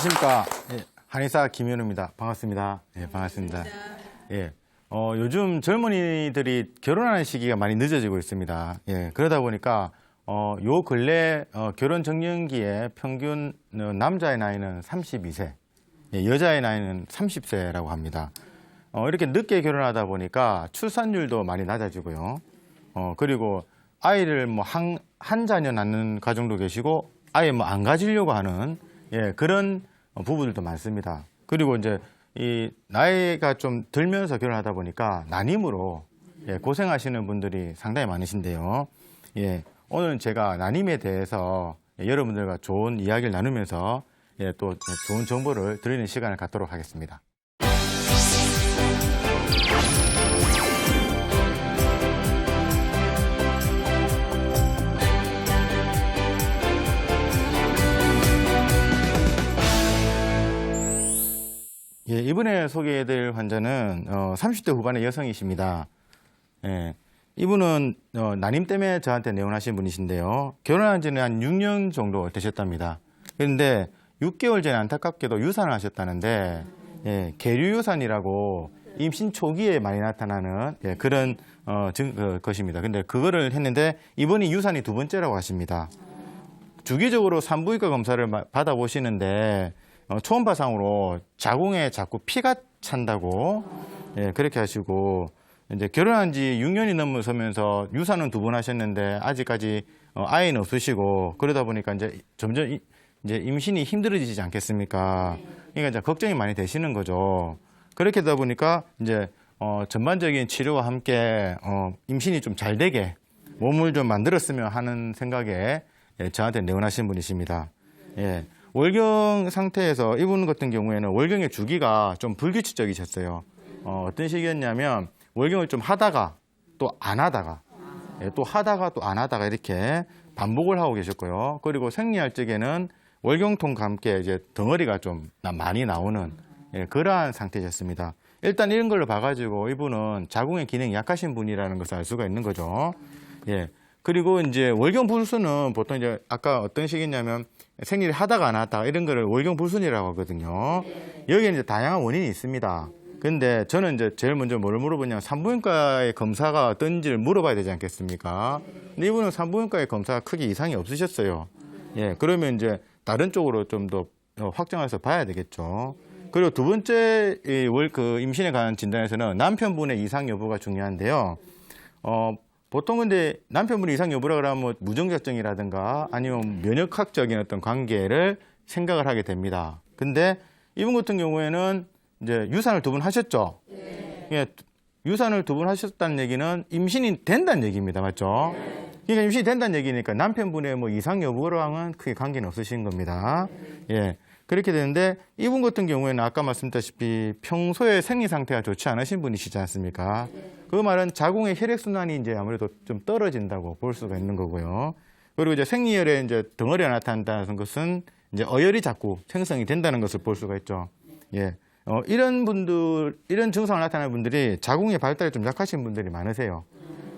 안녕하십니까. 예, 한의사 김현우입니다. 반갑습니다. 예, 반갑습니다. 예. 어, 요즘 젊은이들이 결혼하는 시기가 많이 늦어지고 있습니다. 예, 그러다 보니까, 어, 요 근래, 어, 결혼 정년기에 평균 어, 남자의 나이는 32세, 예, 여자의 나이는 30세라고 합니다. 어, 이렇게 늦게 결혼하다 보니까 출산율도 많이 낮아지고요. 어, 그리고 아이를 뭐 한, 한 자녀 낳는 가정도 계시고 아예 뭐 안 가지려고 하는 예, 그런 어, 부부들도 많습니다. 그리고 이제 이 나이가 좀 들면서 결혼하다 보니까 난임으로 예, 고생하시는 분들이 상당히 많으신데요. 예, 오늘 제가 난임에 대해서 예, 여러분들과 좋은 이야기를 나누면서 예, 또 좋은 정보를 드리는 시간을 갖도록 하겠습니다. 예, 이번에 소개해드릴 환자는 어, 30대 후반의 여성이십니다. 예, 이분은 어, 난임 때문에 저한테 내원하신 분이신데요. 결혼한 지는 한 6년 정도 되셨답니다. 그런데 6개월 전에 안타깝게도 유산을 하셨다는데 예, 계류 유산이라고 임신 초기에 많이 나타나는 예, 그런 어, 증, 그, 것입니다. 근데 그거를 했는데 이번이 유산이 두 번째라고 하십니다. 주기적으로 산부인과 검사를 마- 받아보시는데 어, 초음파상으로 자궁에 자꾸 피가 찬다고 예, 그렇게 하시고 이제 결혼한 지 6년이 넘어서면서 유산은 두 번 하셨는데 아직까지 어, 아이는 없으시고 그러다 보니까 이제 점점 이, 이제 임신이 힘들어지지 않겠습니까? 그러니까 이제 걱정이 많이 되시는 거죠. 그렇게 되다 보니까 이제 어, 전반적인 치료와 함께 어, 임신이 좀 잘 되게 몸을 좀 만들었으면 하는 생각에 예, 저한테 내원하신 분이십니다. 예. 월경 상태에서 이분 같은 경우에는 월경의 주기가 좀 불규칙적이셨어요. 어, 어떤 식이었냐면 월경을 좀 하다가 또 안 하다가 예, 또 하다가 또 안 하다가 이렇게 반복을 하고 계셨고요. 그리고 생리할 적에는 월경통과 함께 이제 덩어리가 좀 나- 많이 나오는 예, 그러한 상태셨습니다. 일단 이런 걸로 봐가지고 이분은 자궁의 기능이 약하신 분이라는 것을 알 수가 있는 거죠. 예. 그리고 이제 월경 불순은 보통 이제 아까 어떤 식이냐면 생리를 하다가 안 하다가 이런 거를 월경 불순이라고 하거든요. 여기에 이제 다양한 원인이 있습니다. 근데 저는 이제 제일 먼저 뭘 물어보냐면 산부인과의 검사가 어떤지를 물어봐야 되지 않겠습니까? 근데 이분은 산부인과의 검사가 크게 이상이 없으셨어요. 예, 그러면 이제 다른 쪽으로 좀 더 확정해서 봐야 되겠죠. 그리고 두 번째 이월그 임신에 관한 진단에서는 남편분의 이상 여부가 중요한데요. 어, 보통 근데 남편분이 이상 여부라 그러면 뭐 무정자증이라든가 아니면 면역학적인 어떤 관계를 생각을 하게 됩니다. 근데 이분 같은 경우에는 이제 유산을 두 번 하셨죠? 예, 유산을 두 번 하셨다는 얘기는 임신이 된다는 얘기입니다. 맞죠? 그러니까 임신이 된다는 얘기니까 남편분의 뭐 이상 여부랑은 크게 관계는 없으신 겁니다. 예. 그렇게 되는데 이분 같은 경우에는 아까 말씀드렸다시피 평소에 생리 상태가 좋지 않으신 분이시지 않습니까? 그 말은 자궁의 혈액 순환이 이제 아무래도 좀 떨어진다고 볼 수가 있는 거고요. 그리고 이제 생리혈에 이제 덩어리가 나타난다는 것은 이제 어혈이 자꾸 생성이 된다는 것을 볼 수가 있죠. 예. 어, 이런 분들, 이런 증상을 나타내는 분들이 자궁의 발달이 좀 약하신 분들이 많으세요.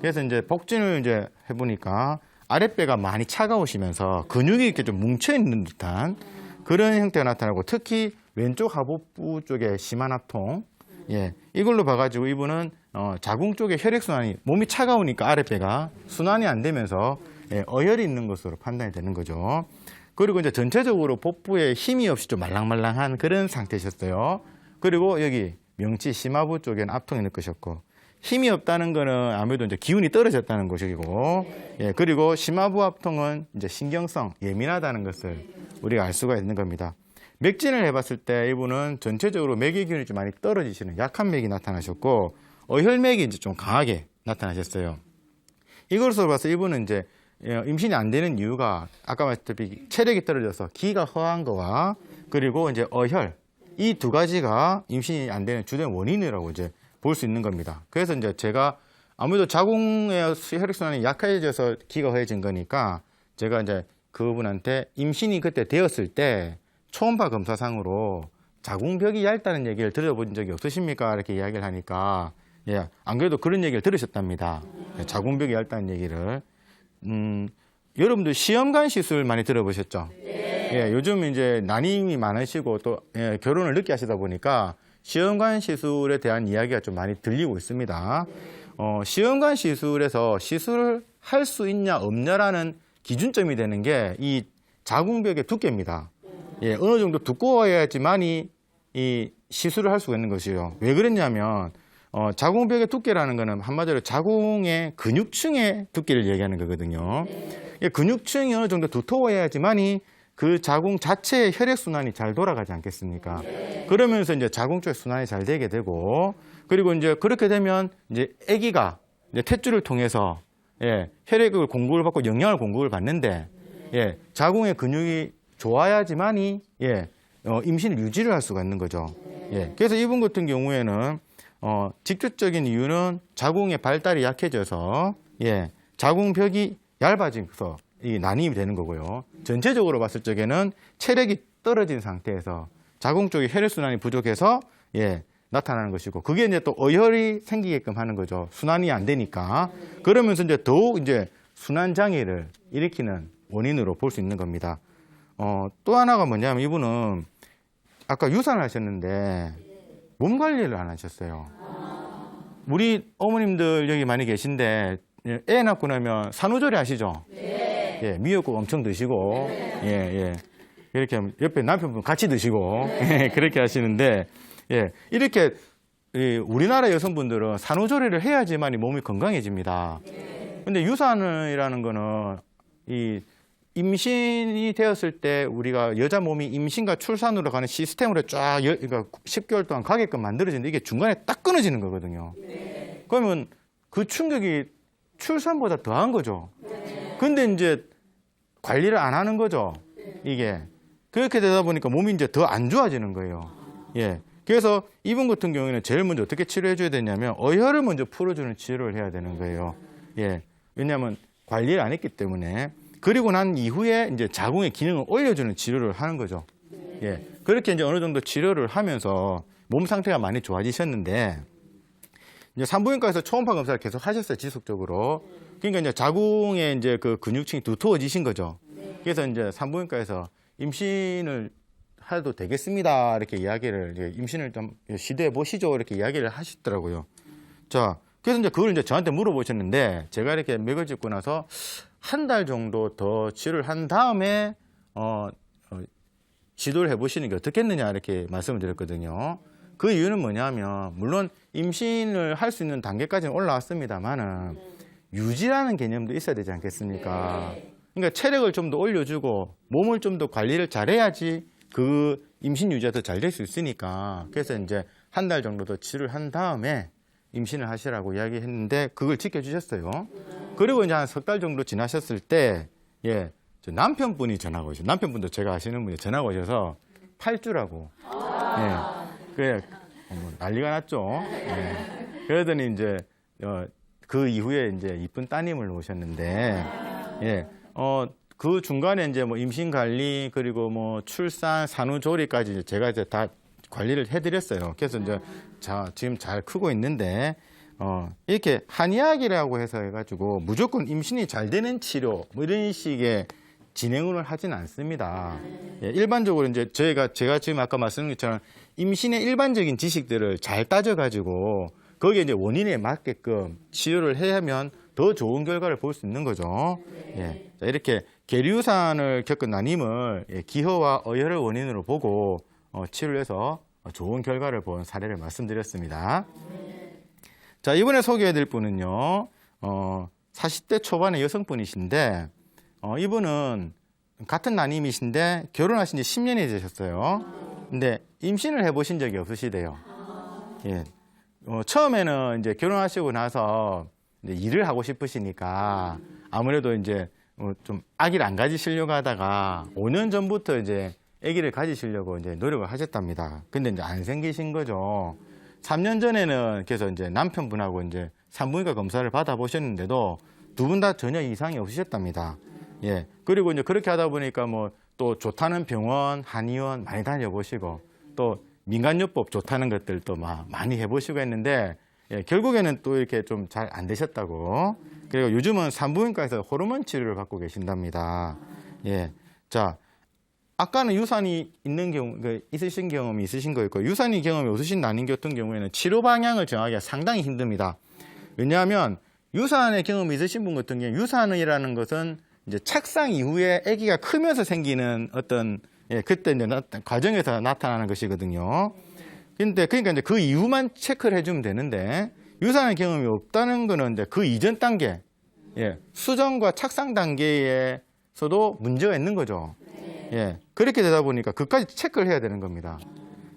그래서 이제 복진을 이제 해보니까 아랫배가 많이 차가우시면서 근육이 이렇게 좀 뭉쳐있는 듯한 그런 형태가 나타나고 특히 왼쪽 하복부 쪽에 심한 합통, 예, 이걸로 봐가지고 이분은 어, 자궁 쪽에 혈액 순환이 몸이 차가우니까 아랫배가 순환이 안 되면서 예, 어혈이 있는 것으로 판단이 되는 거죠. 그리고 이제 전체적으로 복부에 힘이 없이 좀 말랑말랑한 그런 상태셨어요. 그리고 여기 명치 심하부 쪽에는 압통이 느끼셨고 힘이 없다는 거는 아무래도 이제 기운이 떨어졌다는 것이고 예, 그리고 심하부 압통은 이제 신경성 예민하다는 것을 우리가 알 수가 있는 겁니다. 맥진을 해봤을 때 이분은 전체적으로 맥의 기운이 좀 많이 떨어지시는 약한 맥이 나타나셨고 어혈맥이 이제 좀 강하게 나타나셨어요. 이것으로 봐서 이분은 이제 예, 임신이 안 되는 이유가 아까 말했다시피 체력이 떨어져서 기가 허한 거와 그리고 이제 어혈 이 두 가지가 임신이 안 되는 주된 원인이라고 이제 볼 수 있는 겁니다. 그래서 이제 제가 아무래도 자궁의 혈액순환이 약해져서 기가 허해진 거니까 제가 이제 그분한테 임신이 그때 되었을 때 초음파 검사상으로 자궁벽이 얇다는 얘기를 들어본 적이 없으십니까? 이렇게 이야기를 하니까 예, 안 그래도 그런 얘기를 들으셨답니다. 예, 자궁벽이 얇다는 얘기를. 음, 여러분들 시험관 시술 많이 들어보셨죠? 예, 요즘 이제 난임이 많으시고 또 예, 결혼을 늦게 하시다 보니까 시험관 시술에 대한 이야기가 좀 많이 들리고 있습니다. 어, 시험관 시술에서 시술을 할 수 있냐 없냐라는 기준점이 되는 게 이 자궁벽의 두께입니다. 예, 어느 정도 두꺼워야지만이 이 시술을 할 수가 있는 것이요. 왜 그랬냐면 어, 자궁벽의 두께라는 거는 한마디로 자궁의 근육층의 두께를 얘기하는 거거든요. 이 근육층이 어느 정도 두터워야지만이 그 자궁 자체의 혈액 순환이 잘 돌아가지 않겠습니까? 그러면서 이제 자궁 쪽 순환이 잘 되게 되고 그리고 이제 그렇게 되면 이제 아기가 이제 탯줄을 통해서 예, 혈액을 공급을 받고 영양을 공급을 받는데 예, 자궁의 근육이 좋아야지만이 예, 어, 임신을 유지를 할 수가 있는 거죠. 예, 그래서 이분 같은 경우에는 어, 직접적인 이유는 자궁의 발달이 약해져서 예, 자궁벽이 얇아져서 이 난임이 되는 거고요. 전체적으로 봤을 적에는 체력이 떨어진 상태에서 자궁 쪽에 혈액 순환이 부족해서 예, 나타나는 것이고 그게 이제 또 어혈이 생기게끔 하는 거죠. 순환이 안 되니까 그러면서 이제 더욱 이제 순환 장애를 일으키는 원인으로 볼 수 있는 겁니다. 어, 또 하나가 뭐냐면 이분은 아까 유산을 하셨는데 몸 관리를 안 하셨어요. 우리 어머님들 여기 많이 계신데 예, 애 낳고 나면 산후조리 하시죠? 예, 미역국 엄청 드시고 예, 예. 이렇게 하면 옆에 남편분 같이 드시고 예, 그렇게 하시는데 예, 이렇게 이 우리나라 여성분들은 산후조리를 해야지만 이 몸이 건강해집니다. 근데 유산이라는 거는 이 임신이 되었을 때 우리가 여자 몸이 임신과 출산으로 가는 시스템으로 쫙 여, 그러니까 10개월 동안 가게끔 만들어지는데 이게 중간에 딱 끊어지는 거거든요. 그러면 그 충격이 출산보다 더한 거죠. 근데 이제 관리를 안 하는 거죠. 이게 그렇게 되다 보니까 몸이 이제 더 안 좋아지는 거예요. 예. 그래서 이분 같은 경우에는 제일 먼저 어떻게 치료해 줘야 되냐면 어혈을 먼저 풀어주는 치료를 해야 되는 거예요. 예. 왜냐하면 관리를 안 했기 때문에 그리고 난 이후에 이제 자궁의 기능을 올려주는 치료를 하는 거죠. 예. 그렇게 이제 어느 정도 치료를 하면서 몸 상태가 많이 좋아지셨는데 이제 산부인과에서 초음파 검사를 계속 하셨어요 지속적으로. 그러니까 이제 자궁의 이제 그 근육층이 두터워지신 거죠. 그래서 이제 산부인과에서 임신을 해도 되겠습니다 이렇게 이야기를 임신을 좀 시도해 보시죠 이렇게 이야기를 하시더라고요. 자, 그래서 이제 그걸 이제 저한테 물어보셨는데 제가 이렇게 맥을 짚고 나서 한 달 정도 더 치료를 한 다음에 어, 어, 시도를 해보시는 게 어떻겠느냐 이렇게 말씀을 드렸거든요. 그 이유는 뭐냐면 물론 임신을 할 수 있는 단계까지는 올라왔습니다만은 유지라는 개념도 있어야 되지 않겠습니까? 그러니까 체력을 좀 더 올려주고 몸을 좀 더 관리를 잘해야지 그 임신 유지가 더 잘 될 수 있으니까 그래서 이제 한 달 정도 더 치료를 한 다음에 임신을 하시라고 이야기했는데 그걸 지켜주셨어요. 그리고 이제 한 석 달 정도 지나셨을 때 예, 저 남편분이 전화가 오셔. 남편분도 제가 아시는 분이 전화가 오셔서 팔주라고. 예. 그래 어, 뭐 난리가 났죠. 예. 그러더니 이제 어, 그 이후에 이제 이쁜 따님을 오셨는데 예. 어, 그 중간에 이제 뭐 임신 관리 그리고 뭐 출산 산후조리까지 제가 이제 다 관리를 해드렸어요. 그래서 이제 자 지금 잘 크고 있는데 어 이렇게 한의학이라고 해서 해가지고 무조건 임신이 잘 되는 치료 뭐 이런 식의 진행을 하진 않습니다. 예, 일반적으로 이제 저희가 제가 지금 아까 말씀드린 것처럼 임신의 일반적인 지식들을 잘 따져가지고 거기에 이제 원인에 맞게끔 치료를 해야 하면 더 좋은 결과를 볼 수 있는 거죠. 예, 자, 이렇게 계류산을 겪은 난임을 예, 기허와 어혈을 원인으로 보고 어, 치료를 해서 좋은 결과를 본 사례를 말씀드렸습니다. 자, 이번에 소개해드릴 분은요, 어, 40대 초반의 여성분이신데, 어, 이분은 같은 난임이신데 결혼하신 지 10년이 되셨어요. 근데 임신을 해보신 적이 없으시대요. 예. 어, 처음에는 이제 결혼하시고 나서 이제 일을 하고 싶으시니까 아무래도 이제 어, 좀 아기를 안 가지시려고 하다가 5년 전부터 이제 아기를 가지시려고 이제 노력을 하셨답니다. 근데 이제 안 생기신 거죠. 3년 전에는 그래서 이제 남편분하고 이제 산부인과 검사를 받아보셨는데도 두 분 다 전혀 이상이 없으셨답니다. 예. 그리고 이제 그렇게 하다 보니까 뭐 또 좋다는 병원, 한의원 많이 다녀보시고 또 민간요법 좋다는 것들도 막 많이 해보시고 했는데 예, 결국에는 또 이렇게 좀 잘 안 되셨다고. 그리고 요즘은 산부인과에서 호르몬 치료를 받고 계신답니다. 예. 자, 아까는 유산이 있는 경우, 그 있으신 경험이 있으신 거였고, 유산이 경험이 없으신 난임 같은 경우에는 치료 방향을 정하기가 상당히 힘듭니다. 왜냐하면 유산의 경험이 있으신 분 같은 경우, 유산이라는 것은 이제 착상 이후에 아기가 크면서 생기는 어떤, 예, 그때 이제 나- 과정에서 나타나는 것이거든요. 근데 그러니까 이제 그 이후만 체크를 해주면 되는데, 유산의 경험이 없다는 거는 이제 그 이전 단계, 예, 수정과 착상 단계에서도 문제가 있는 거죠. 예, 그렇게 되다 보니까 그까지 체크를 해야 되는 겁니다.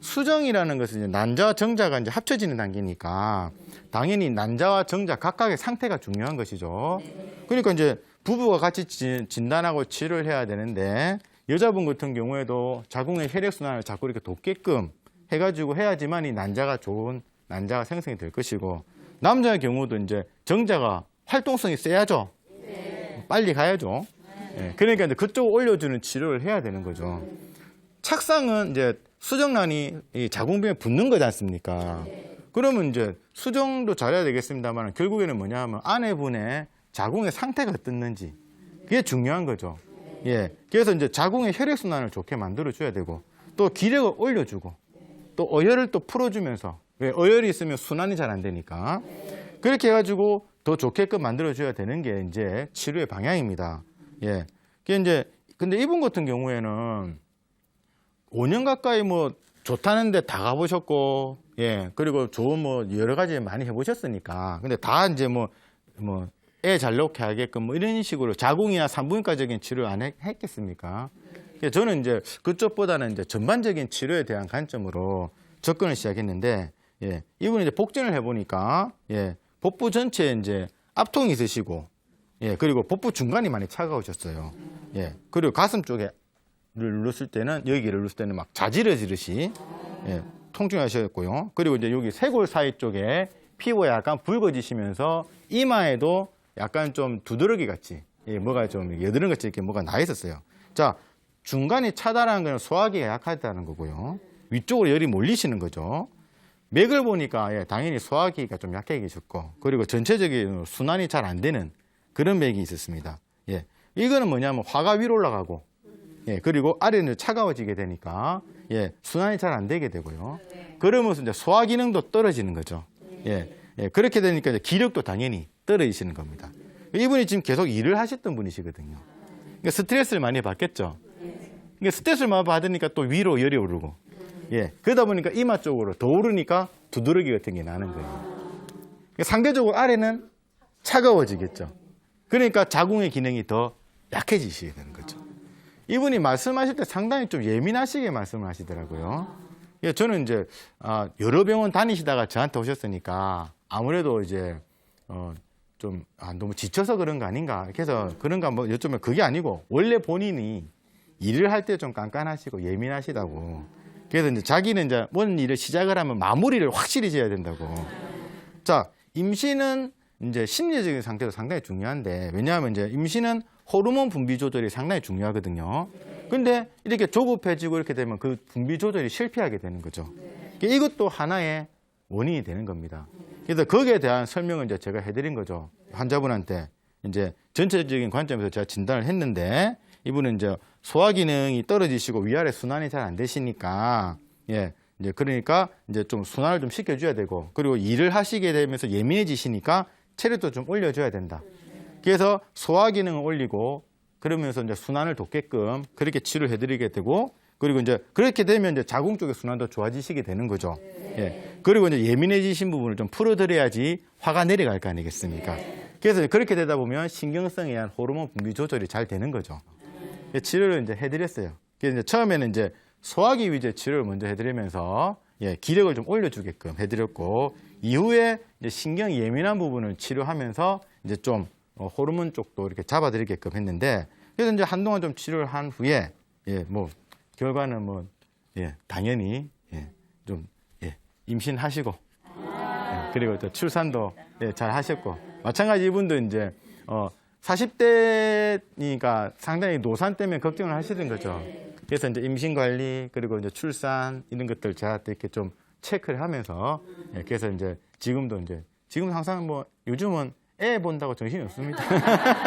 수정이라는 것은 이제 난자와 정자가 이제 합쳐지는 단계니까 당연히 난자와 정자 각각의 상태가 중요한 것이죠. 그러니까 이제 부부가 같이 지- 진단하고 치료를 해야 되는데 여자분 같은 경우에도 자궁의 혈액순환을 자꾸 이렇게 돕게끔 해가지고 해야지만 이 난자가 좋은 난자가 생성이 될 것이고 남자의 경우도 이제 정자가 활동성이 세야죠. 빨리 가야죠. 예, 그러니까 이제 그쪽 올려주는 치료를 해야 되는 거죠. 착상은 이제 수정란이 이 자궁병에 붙는 거지 않습니까? 그러면 이제 수정도 잘해야 되겠습니다만 결국에는 뭐냐 하면 아내분의 자궁의 상태가 어떻는지 그게 중요한 거죠. 예. 그래서 이제 자궁의 혈액순환을 좋게 만들어줘야 되고 또 기력을 올려주고 또 어혈을 또 풀어주면서 왜 어혈이 있으면 순환이 잘 안 되니까 그렇게 해가지고 더 좋게끔 만들어줘야 되는 게 이제 치료의 방향입니다. 예. 그게 이제 근데 이분 같은 경우에는 5년 가까이 뭐 좋다는데 다 가보셨고 예 그리고 좋은 뭐 여러 가지 많이 해보셨으니까 근데 다 이제 뭐 뭐 애 잘 놓게 하게끔 뭐 이런 식으로 자궁이나 산부인과적인 치료 안 했, 했겠습니까? 그래서 저는 이제 그쪽보다는 이제 전반적인 치료에 대한 관점으로 접근을 시작했는데 예 이분은 이제 복전을 해보니까 예 복부 전체에 이제 압통이 있으시고 예 그리고 복부 중간이 많이 차가우셨어요 예 그리고 가슴 쪽에 를 눌렀을 때는 여기를 눌렀을 때는 막 자지러지듯이 예, 통증하셨고요. 그리고 이제 여기 쇄골 사이 쪽에 피부가 약간 붉어지시면서 이마에도 약간 좀 두드러기 같이 예, 뭐가 좀 여드름 같이 이렇게 뭐가 나 있었어요. 자 중간이 차다라는 거는 소화기가 약하다는 거고요. 위쪽으로 열이 몰리시는 거죠. 맥을 보니까 예, 당연히 소화기가 좀 약해 계셨고 그리고 전체적인 순환이 잘 안 되는 그런 맥이 있었습니다. 예, 이거는 뭐냐면 화가 위로 올라가고 예, 그리고 아래는 차가워지게 되니까 예, 순환이 잘 안 되게 되고요. 그러면서 이제 소화 기능도 떨어지는 거죠. 예, 예, 그렇게 되니까 이제 기력도 당연히 떨어지시는 겁니다. 이분이 지금 계속 일을 하셨던 분이시거든요. 그러니까 스트레스를 많이 받겠죠. 그러니까 스트레스를 많이 받으니까 또 위로 열이 오르고, 예, 그러다 보니까 이마 쪽으로 더 오르니까 두드러기 같은 게 나는 거예요. 그러니까 상대적으로 아래는 차가워지겠죠. 그러니까 자궁의 기능이 더 약해지시게 되는 거죠. 이분이 말씀하실 때 상당히 좀 예민하시게 말씀을 하시더라고요. 예, 저는 이제 아, 여러 병원 다니시다가 저한테 오셨으니까 아무래도 이제 어, 좀 아, 너무 지쳐서 그런 거 아닌가 이렇게 해서 그런가 뭐 여쭤보면 그게 아니고 원래 본인이 일을 할 때 좀 깐깐하시고 예민하시다고 그래서 이제 자기는 이제 뭔 일을 시작을 하면 마무리를 확실히 지어야 된다고 자, 임신은 이제 심리적인 상태도 상당히 중요한데 왜냐하면 이제 임신은 호르몬 분비 조절이 상당히 중요하거든요. 근데 이렇게 조급해지고 이렇게 되면 그 분비 조절이 실패하게 되는 거죠. 이것도 하나의 원인이 되는 겁니다. 그래서 거기에 대한 설명을 이제 제가 해드린 거죠. 환자분한테 이제 전체적인 관점에서 제가 진단을 했는데 이분은 이제 소화 기능이 떨어지시고 위아래 순환이 잘 안 되시니까 예 이제 그러니까 이제 좀 순환을 좀 시켜줘야 되고 그리고 일을 하시게 되면서 예민해지시니까 체력도 좀 올려줘야 된다. 그래서 소화 기능을 올리고 그러면서 이제 순환을 돕게끔 그렇게 치료해 드리게 되고 그리고 이제 그렇게 되면 이제 자궁 쪽의 순환도 좋아지시게 되는 거죠. 예. 그리고 이제 예민해지신 부분을 좀 풀어드려야지 화가 내려갈 거 아니겠습니까? 그래서 그렇게 되다 보면 신경성에 의한 호르몬 분비 조절이 잘 되는 거죠. 예, 치료를 이제 해드렸어요. 그래서 이제 처음에는 이제 소화기 위주의 치료를 먼저 해드리면서 예, 기력을 좀 올려주게끔 해드렸고 이후에 이제 신경 예민한 부분을 치료하면서 이제 좀 어, 호르몬 쪽도 이렇게 잡아드리게끔 했는데 그래서 이제 한동안 좀 치료를 한 후에 예, 뭐 결과는 뭐 예, 당연히 예, 좀 예, 임신하시고 예, 그리고 또 출산도 예, 잘 하셨고 마찬가지 이분도 이제 어 40대니까 상당히 노산 때문에 걱정을 하시는 거죠. 그래서 이제 임신 관리 그리고 이제 출산 이런 것들 또 이렇게 좀 체크를 하면서 예, 그래서 이제 지금도 이제 지금 항상 뭐 요즘은 애 본다고 정신이 없습니다.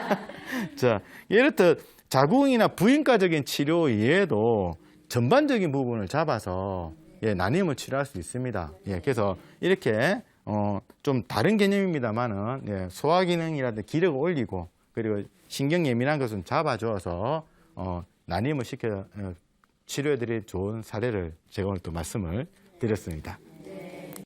자, 이렇듯 자궁이나 부인과적인 치료 외에도 전반적인 부분을 잡아서 예, 난임을 치료할 수 있습니다. 예, 그래서 이렇게 어, 좀 다른 개념입니다만은 예, 소화 기능이라든지 기력을 올리고 그리고 신경 예민한 것은 잡아줘서 어, 난임을 시켜 어, 치료해드릴 좋은 사례를 제가 오늘 또 말씀을 드렸습니다.